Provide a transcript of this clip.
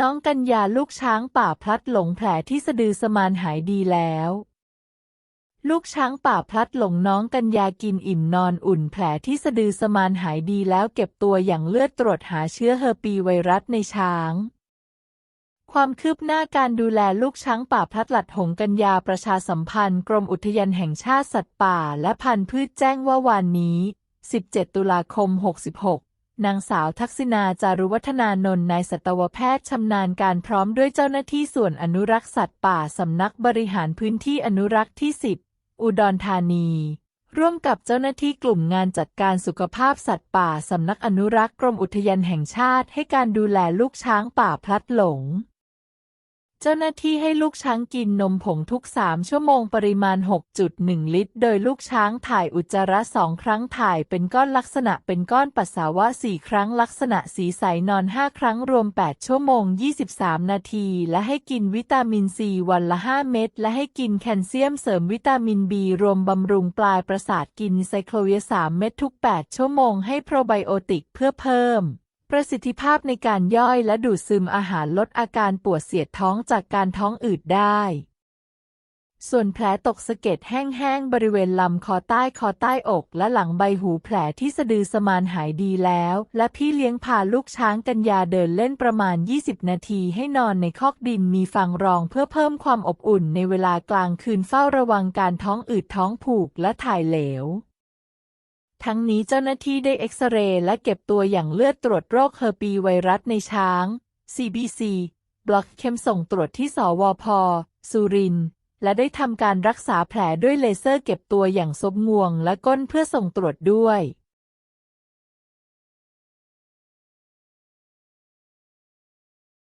น้องกัญญาลูกช้างป่าพลัดหลงแผลที่สะดือสมานหายดีแล้ว ลูกช้างป่าพลัดหลงน้องกัญญากินอิ่มนอนอุ่นแผลที่สะดือสมานหายดีแล้วเก็บตัวอย่างเลือดตรวจหาเชื้อเฮอร์ปีไวรัสในช้าง ความคืบหน้าการดูแลลูกช้างป่าพลัดหลัดหงกัญญาประชาสัมพันธ์ กรมอุทยานแห่งชาติสัตว์ป่า และพันธุ์พืชแจ้งว่าวานนี้ 17 ตุลาคม 66 นางสาวทักษิณาจารุวัฒนานนท์นายสัตวแพทย์ชำนาญการพร้อมด้วยเจ้าหน้าที่ส่วนอนุรักษ์สัตว์ป่าสำนักบริหารพื้นที่อนุรักษ์ที่ 10 อุดรธานี ร่วมกับเจ้าหน้าที่กลุ่มงานจัดการสุขภาพสัตว์ป่าสำนักอนุรักษ์กรมอุทยานแห่งชาติให้การดูแลลูกช้างป่าพลัดหลง จ้าหน้าที่ให้ลูกช้างกินนมผงทุก 3 ชั่วโมงปริมาณ 6.1 ลิตร โดยลูกช้างถ่ายอุจจาระสองครั้งถ่ายเป็นก้อนลักษณะเป็นก้อนปัสสาวะ 4 ครั้งลักษณะสีใสนอน 5 ครั้งรวม 8 ชั่วโมง 23 นาที และให้กินวิตามินซีวันละ 5 เม็ด และให้กินแคลเซียมเสริมวิตามินบีรวมบำรุงปลายประสาทกินไซโคลเวีย3เม็ดทุก 8 ชั่วโมงให้โปรไบโอติกเพื่อเพิ่ม ประสิทธิภาพในการย่อยและดูดซึมอาหารลดอาการปวดเสียดท้องจากการท้องอืดได้ ส่วนแผลตกสะเก็ดแห้งๆ บริเวณลำคอใต้คอใต้อกและหลังใบหูแผลที่สะดือสมานหายดีแล้ว และพี่เลี้ยงพาลูกช้างกัญญาเดินเล่นประมาณ 20 นาทีให้นอนในคอกดินมีฟางรองเพื่อเพิ่มความอบอุ่นในเวลากลางคืนเฝ้าระวังการท้องอืดท้องผูกและถ่ายเหลว ทั้งนี้เจ้าหน้าที่ได้เอ็กซเรย์และเก็บตัวอย่างเลือดตรวจโรคเฮอร์ปีไวรัสในช้าง CBC บล็อกเข้มส่งตรวจที่สวพ สุรินทร์และได้ทำการรักษาแผลด้วยเลเซอร์เก็บตัวอย่างซบงวงและก้นเพื่อส่งตรวจด้วย